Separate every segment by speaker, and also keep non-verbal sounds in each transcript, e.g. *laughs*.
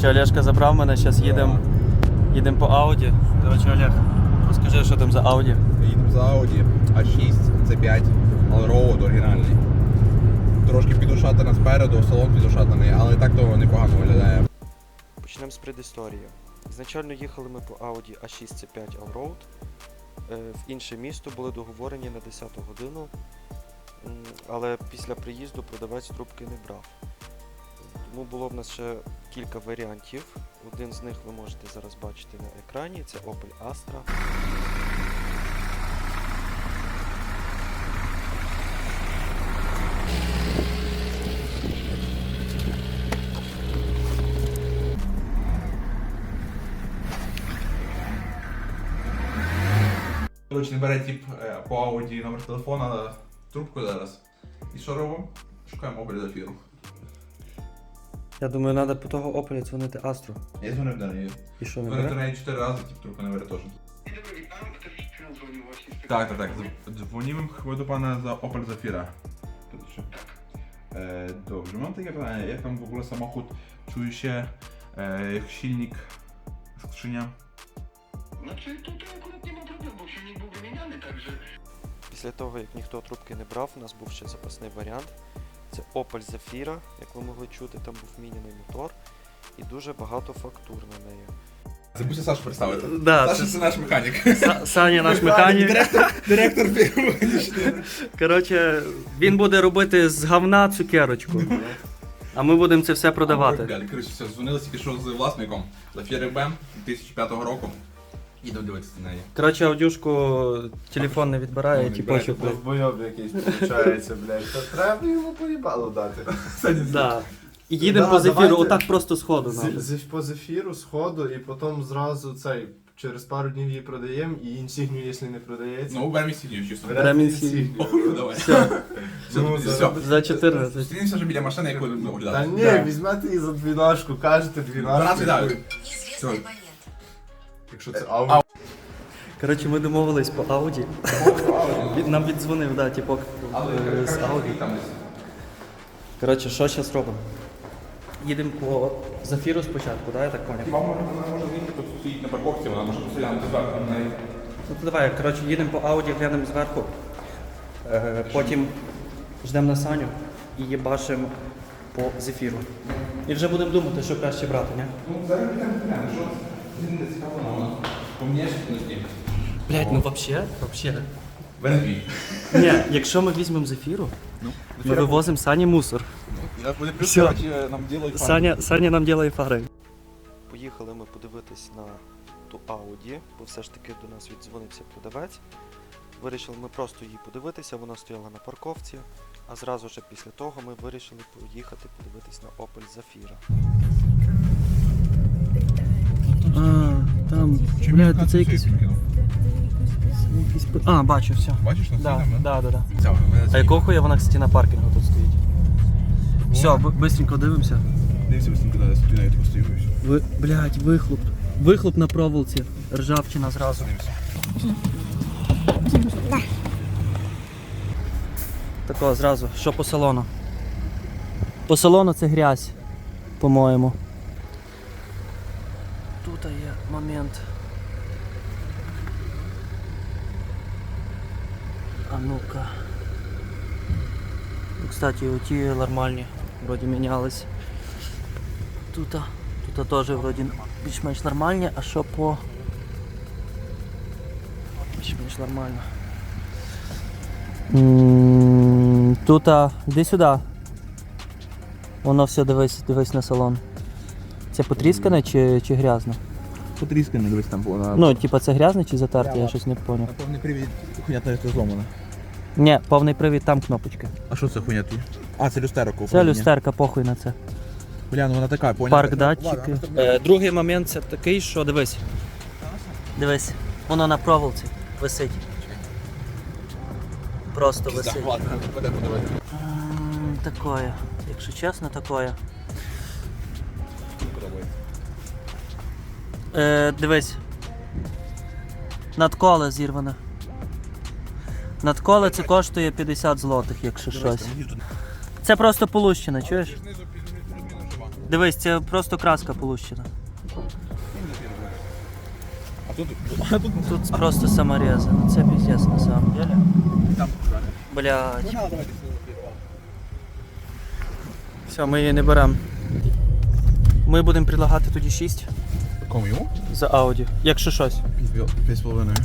Speaker 1: Коротше, Олешка забрав мене, зараз їдемо їдем по Ауді. Коротше, Олег, розкажи, що там за Ауді.
Speaker 2: Їдемо за Audi A6, C5, Allroad оригінальний. Трошки підушатана спереду, салон підушатаний, але так то непогано виглядає.
Speaker 3: Почнемо з предісторії. Ізначально їхали ми по Audi A6 C5 Allroad. В інше місто були договорені на 10 годину, але після приїзду продавець трубки не брав. Тому було в нас ще кілька варіантів. Один з них ви можете зараз бачити на екрані. Це Opel Astra.
Speaker 2: Коротше, не бере тип е, по Audi номер телефона, трубку зараз. І що робимо? Шукаємо Opel Zafira.
Speaker 1: Я думаю, треба по того Опеля дзвонити Астру.
Speaker 2: Я дзвонив до неї.
Speaker 1: І що не
Speaker 2: Дзвонив до
Speaker 1: бере?
Speaker 2: неї 4 рази, тип трубку не бере теж. Так, так, так. Дзвонив їм до пана за Opel Zafira. Тут що? Е, добре, у таке питання, як там в ogóle samochód czuje się e, jak silnik skrzynia?
Speaker 4: Znaczy tutaj akurat nie ma problemu, bo silnik był wymieniany, także
Speaker 3: Після того, як ніхто трубки не брав, у нас був ще запасний варіант. Це Opel Zafira, як ви могли чути, там був міняний мотор і дуже багато фактур на неї.
Speaker 2: Забудьте Сашу представити.
Speaker 1: Да,
Speaker 2: Саша
Speaker 1: це-
Speaker 2: це наш механік.
Speaker 1: Са- Саня наш механік.
Speaker 2: Директор, директор фірми.
Speaker 1: Коротше, він буде робити з говна цукерочку. А ми будемо це все продавати.
Speaker 2: Коротше, все, дзвонили тільки що з власником Zafira BM 2005 року. Їдемо дивитися на неї.
Speaker 1: Коротше, аудюшку телефон не відбирає,
Speaker 2: Ну,
Speaker 1: ті похід.
Speaker 5: Довбойоб якийсь виходить, блядь. Та треба йому поїбало дати.
Speaker 1: Да. І їдемо
Speaker 5: Да,
Speaker 1: по зефіру,
Speaker 5: давайте.
Speaker 1: отак просто сходу.
Speaker 5: З, з, по зефіру, сходу, і потім зразу цей. Через пару днів її продаємо, і інсігнію, якщо не продається.
Speaker 2: Ну, беремо сидів, чисто.
Speaker 5: беремо
Speaker 1: беремо.
Speaker 2: Охуй, давай. *laughs*
Speaker 1: Все,
Speaker 5: Ну,
Speaker 2: Все,
Speaker 5: за-
Speaker 2: все.
Speaker 1: за 14.
Speaker 2: Зустрінемося вже біля машини, яку будемо
Speaker 5: Та ні,
Speaker 1: Да.
Speaker 5: візьмете її за двінашку, кажете двінашку.
Speaker 2: Дванадцять, да.
Speaker 6: Неизвестный.
Speaker 5: Якщо це
Speaker 2: Ау.
Speaker 5: ау.
Speaker 1: Коротше, ми домовились по Ауді. Нам віддзвонив, да, типок е, з Ауді. Коротше, що зараз робимо? Їдемо по зафіру спочатку, да, я так поняв?
Speaker 2: Хіба може вона може вийти тут стоїть на парковці, вона може поселянути зверху на неї.
Speaker 1: Ну то давай, коротше, їдемо по Ауді, глянемо зверху. Е, потім ждемо на Саню і їбашимо по зефіру. І вже будемо думати, що краще брати, ні?
Speaker 2: Ну, зараз підемо що він
Speaker 1: Блять, ну вообще, вообще.
Speaker 2: Венепій.
Speaker 1: Ні, якщо ми візьмемо зефіру, ми вивозимо Сані мусор.
Speaker 2: Вони плюс,
Speaker 1: Всё.
Speaker 2: коротше, нам ділають
Speaker 1: Саня, Саня нам ділає фари.
Speaker 3: Поїхали ми подивитись на ту Audi, бо все ж таки до нас віддзвонився продавець. Вирішили ми просто її подивитися, вона стояла на парковці, а зразу ж після того ми вирішили поїхати подивитись на Opel Zafira.
Speaker 1: А, там, блядь, це якийсь... якийсь... А, бачу, все.
Speaker 2: Бачиш, на
Speaker 1: Да, да, да, да. А якого хуя вона, кстати, на паркінгу тут стоїть? Все, быстренько дивимося.
Speaker 2: Дивіться, ось куди я собі навіть постою.
Speaker 1: Ви, блядь, вихлоп. Вихлоп на проволоці. Ржавчина зразу. Тако, зразу. Що по салону? По салону це грязь, по-моєму. Є момент. А ну-ка. Ну, Кстати, оті нормальні, вроді мінялись. Тут, тут теж вроді більш-менш нормальні, а що по. Більш-менш нормально. Тут, іди сюди. Воно все дивись, дивись на салон. Це потріскане чи, чи грязне?
Speaker 2: Потріскане, дивись там було.
Speaker 1: Ну, типа це грязне чи затерте, я щось не зрозумів.
Speaker 2: Повний привід, хуйня та це зломана.
Speaker 1: Ні, повний привід, там кнопочка.
Speaker 2: А що це хуйня тут? А, це люстерко.
Speaker 1: Це люстерка, похуй на це.
Speaker 2: Бля, ну вона така, поняла.
Speaker 1: Парк датчики. Е, другий момент це такий, що дивись. Дивись, воно на проволоці висить. Просто висить. М, Такое. Якщо чесно, такое. Е, дивись. Надколе зірване. Надколе це коштує 50 злотих, якщо щось. Це просто полущена, чуєш? Дивись, це просто краска полущена.
Speaker 2: А тут,
Speaker 1: просто саморези. Ну це піздець на самом деле. Блядь. Все, ми її не беремо. Ми будемо предлагати тоді 6
Speaker 2: Кому йому?
Speaker 1: за Audi. Якщо щось.
Speaker 2: П'ять з половиною.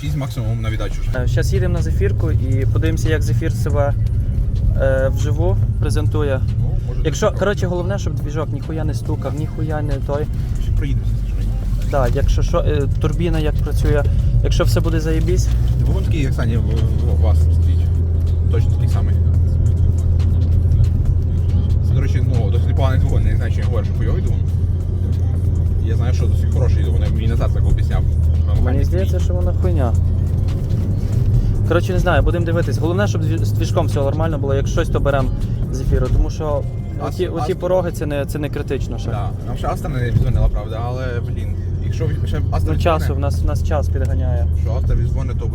Speaker 2: Шість максимум на віддачу вже.
Speaker 1: Зараз їдемо на зефірку і подивимося, як зефір себе е, вживу презентує.
Speaker 2: Ну, може,
Speaker 1: Якщо, коротше, головне, щоб двіжок ніхуя не стукав, ніхуя не той.
Speaker 2: ще проїдемося.
Speaker 1: Да, якщо що, е, турбіна як працює, якщо все буде заєбісь,
Speaker 2: Двигун такий, як Саня, у вас стоїть. Точно такий самий. Це, до речі, ну, досить непоганий двигун, я не знаю, чи я говорю, що хуйовий двигун. Я знаю, що досить хороший двигун, вони мені назад так об'ясняв.
Speaker 1: мені здається, що вона хуйня. Коротше, не знаю, будемо дивитись. Головне, щоб з двіжком все нормально було. Якщо щось, то беремо з ефіру, тому що
Speaker 2: Ас-
Speaker 1: оті, оті
Speaker 2: Астон.
Speaker 1: пороги це не, це не критично ще.
Speaker 2: Да. Нам ще Астер не відзвонила, правда, але, блін, якщо ще Астер
Speaker 1: Ну часу, в нас, в нас час підганяє.
Speaker 2: що Астер відзвонить, то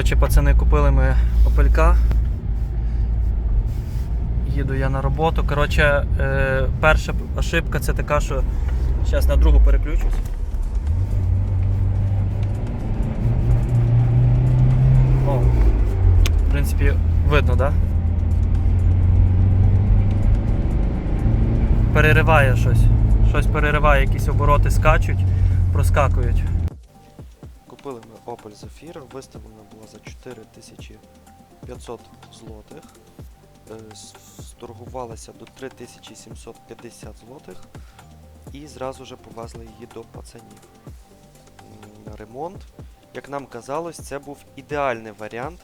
Speaker 1: Коротше, пацани купили ми опелька. Їду я на роботу. Коротше, е, перша ошибка це така, що зараз на другу переключусь. О, в принципі, видно, так? Да? Перериває щось. Щось перериває, якісь обороти скачуть, проскакують.
Speaker 3: Opel Zafira, виставлена була за 4500 злотих. Е, Сторгувалася до 3750 злотих і зразу же повезли її до пацанів на ремонт. Як нам казалось, це був ідеальний варіант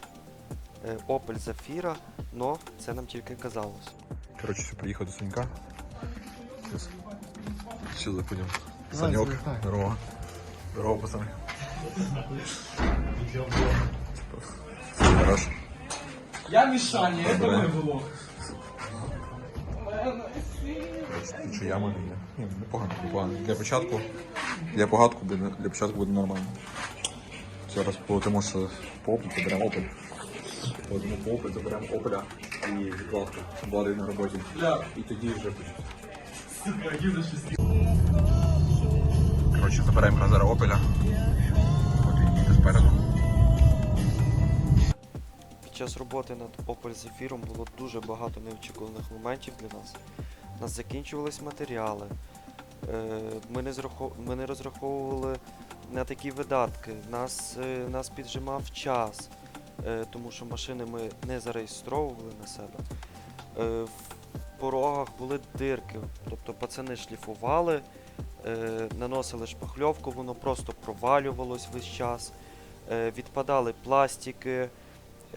Speaker 3: е, Opel Zafira, но це нам тільки казалось.
Speaker 2: Коротше, все, приїхав до Санька. Зараз сюди ходимо. Саньок, здорово. Здорово, пацани. Хорошо.
Speaker 6: Я Мішаня, я думаю було.
Speaker 2: Що яма не є. Ні, непогано, непогано. Для початку, для погадку буде, для початку буде нормально. Зараз полетимо ще по опель, заберемо опель. Полетимо по заберемо опеля і відкладку. Влади на роботі. І тоді вже Коротше, заберемо зараз опеля. Він.
Speaker 3: Під час роботи над Opel Zafira було дуже багато неочікуваних моментів для нас. У нас закінчувались матеріали. е, Ми не, ми не розраховували на такі видатки. Нас, е, нас піджимав час, е, тому що машини ми не зареєстровували на себе. В порогах були дирки, тобто пацани шліфували, наносили шпакльовку, воно просто провалювалось весь час. Е, Відпадали пластики,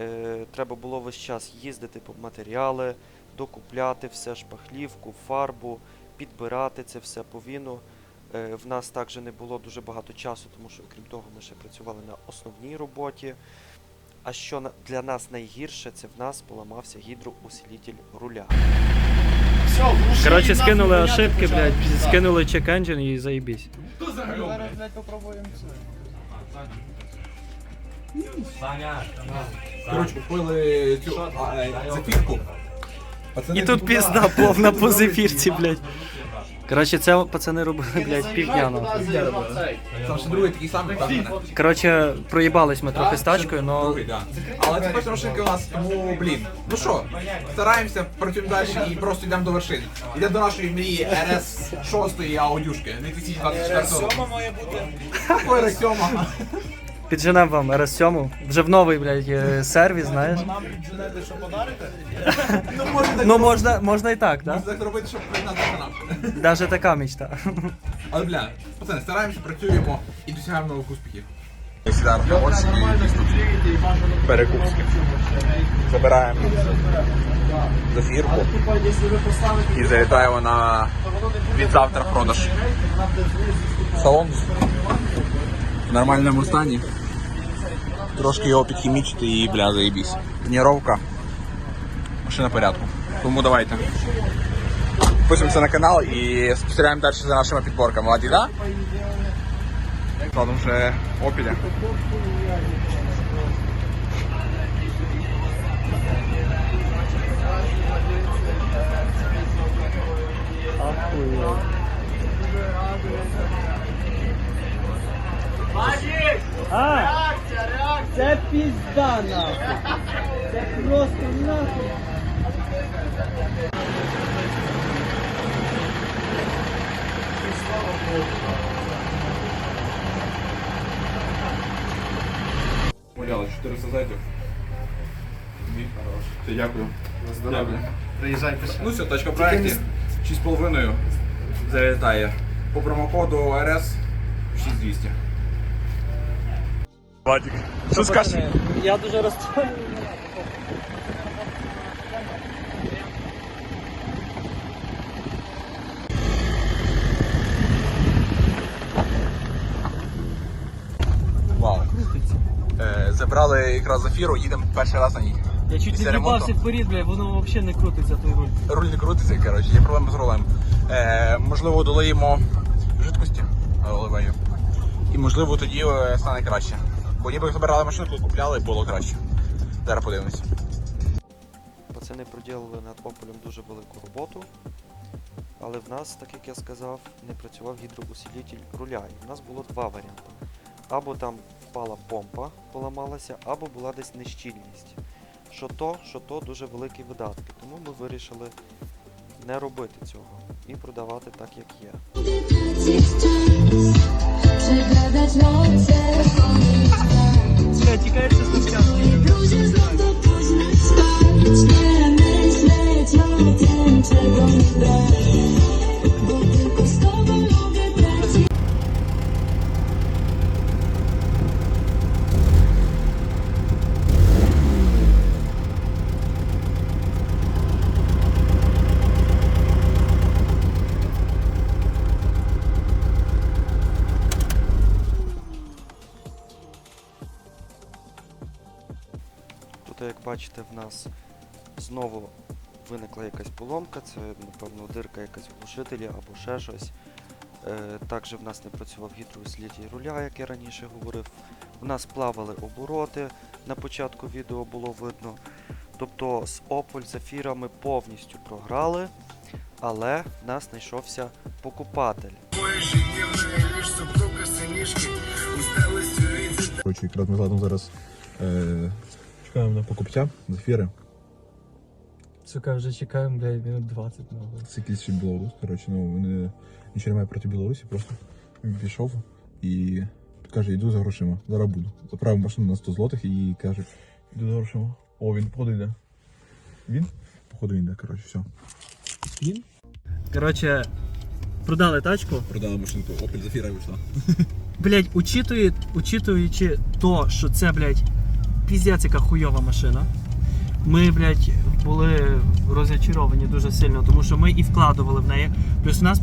Speaker 3: Е, треба було весь час їздити по матеріали, докупляти все, шпахлівку, фарбу, підбирати це все повільно. Е, в нас також не було дуже багато часу, тому що, крім того, ми ще працювали на основній роботі. А що для нас найгірше, це в нас поламався гідроусилитель руля.
Speaker 1: Коротше, скинули ошибки, блядь, скинули чек engine і заебись.
Speaker 6: Хто за гальом, блядь?
Speaker 5: попробуємо це.
Speaker 2: Коротше, купили цю а, е, зафірку. Пацани,
Speaker 1: І тут пізда повна по зефірці, блядь. Коротше, це пацани робили, блядь, півдня нахуй.
Speaker 2: Там ще другий такий самий, так мене.
Speaker 1: Коротше, проїбались ми трохи з тачкою, но
Speaker 2: Другий, да. Але це перша машинка у нас, тому, блін. Ну що, стараємося, працюємо далі і просто йдемо до вершини. Йдемо до нашої мрії RS6 аудюшки 2024 року.
Speaker 6: має бути.
Speaker 2: Какой RS7?
Speaker 1: Підженемо вам RS7. Вже в новий, блядь, е, сервіс, знаєш.
Speaker 6: Нам підженете, що подарите? *laughs*
Speaker 2: Ну можна так,
Speaker 1: Ну можна, можна і так,
Speaker 2: можна
Speaker 1: так?
Speaker 2: так зробити, щоб приєднати до.
Speaker 1: Даже така мечта.
Speaker 2: Але бля, пацани, стараємося, працюємо і досягаємо нових успіхів. Ми сідаємо на ось і перекупськи. Забираємо зафірку і залітаємо на від завтра продаж. Салон в нормальному стані. Трошки його підхімічити і бля, заєбісь. Тоніровка. Машина порядку. Тому давайте.
Speaker 7: підписуємося на канал і спостерігаємо далі за нашими підборками. Ладі, да? Кладемо вже опіля.
Speaker 6: А, це пізда нахуй. Це просто нахуй.
Speaker 2: Поляли 400 зайців. Все, дякую. Дякую.
Speaker 5: Приїжджайте ще.
Speaker 2: Ну все, точка в проєкті. 6,5 залітає. По промокоду RS 6200.
Speaker 7: Вадик, що скажеш?
Speaker 6: Я дуже розстроєний.
Speaker 7: Вау. Е, забрали якраз ефіру, їдемо перший раз на ній.
Speaker 6: Я чуть
Speaker 7: Після
Speaker 6: не
Speaker 7: ремонту.
Speaker 6: в'їбався вперед, бля, воно взагалі не крутиться той руль.
Speaker 7: Руль не крутиться, коротше, є проблеми з рулем. Е, можливо, долиємо жидкості оливею. І можливо тоді е, стане краще. Бо ніби забирали машину, коли купляли, було краще. Зараз подивимось.
Speaker 3: Пацани проділили над Опелем дуже велику роботу. Але в нас, так як я сказав, не працював гідроусилитель руля. І в нас було два варіанти. Або там впала помпа, поламалася, або була десь нещільність. Що то, що то дуже великі видатки. Тому ми вирішили не робити цього і продавати так, як є.
Speaker 8: Przegadać noce,
Speaker 6: Бля, тікається спустя.
Speaker 3: Тут, як бачите, в нас знову виникла якась поломка, це, напевно, дирка якась в глушителі або ще щось. Е, також в нас не працював гідроусилитель руля, як я раніше говорив. У нас плавали обороти, на початку відео було видно. Тобто з Opel Zafira ми повністю програли, але в нас знайшовся покупатель.
Speaker 2: Коротше, якраз ми з зараз е, чекаємо на покупця Зафіри.
Speaker 6: Сука, вже чекаємо, бля, минут 20 мабуть.
Speaker 2: Це якийсь ще білорус. Коротше, ну вони нічого немає проти Білорусі, просто він пішов і каже, йду за грошима, зараз буду. Заправив машину на 100 злотих і каже, йду за грошима. О, він походу йде. Він? Походу він йде, коротше, все. Він?
Speaker 6: Коротше, продали тачку.
Speaker 2: Продали машинку, Opel Зафіра вийшла.
Speaker 6: Блять, учитує, учитуючи то, що це, блять, піздець яка хуйова машина. Ми, блять, були розчаровані дуже сильно, тому що ми і вкладували в неї. Плюс у нас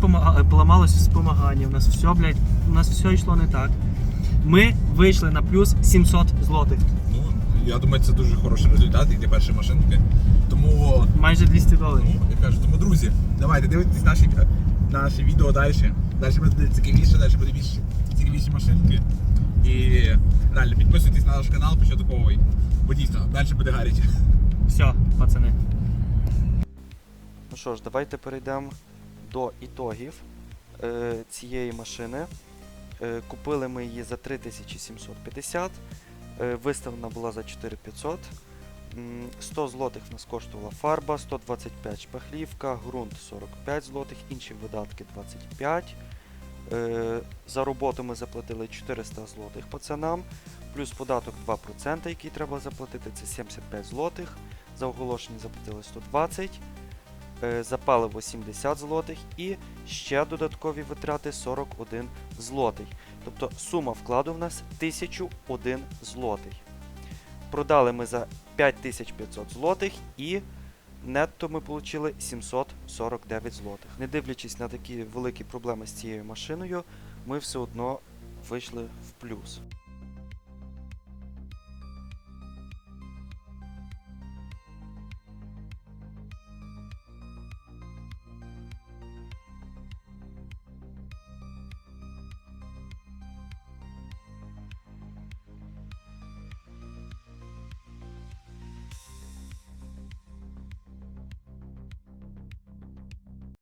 Speaker 6: поламалося спомагання, у нас все, блять, у нас все йшло не так. Ми вийшли на плюс 700 злотих.
Speaker 2: Ну, я думаю, це дуже хороший результат, як для першої машинки. Тому
Speaker 6: Майже 200 доларів.
Speaker 2: Ну, я кажу, тому друзі, давайте дивитесь наші, наші відео далі. Далі буде цікавіше, далі буде більш цікавіші машинки. І реально підписуйтесь на наш канал початковий. Бо дійсно, далі буде гаряче.
Speaker 6: Все, пацани.
Speaker 3: Ну що ж, давайте перейдемо до ітогів е, цієї машини. Е, купили ми її за 3750, е, виставлена була за 4500. 100 злотих нас коштувала фарба, 125 шпахлівка, ґрунт 45 злотих, інші видатки 25. Е, за роботу ми заплатили 400 злотих пацанам, плюс податок 2%, який треба заплатити, це 75 злотих. За оголошення заплатили 120 е, за паливо 70 злотих і ще додаткові витрати 41 злотий. Тобто сума вкладу в нас 1001 злотий. Продали ми за 5500 злотих і нетто ми отримали 749 злотих. Не дивлячись на такі великі проблеми з цією машиною, ми все одно вийшли в плюс.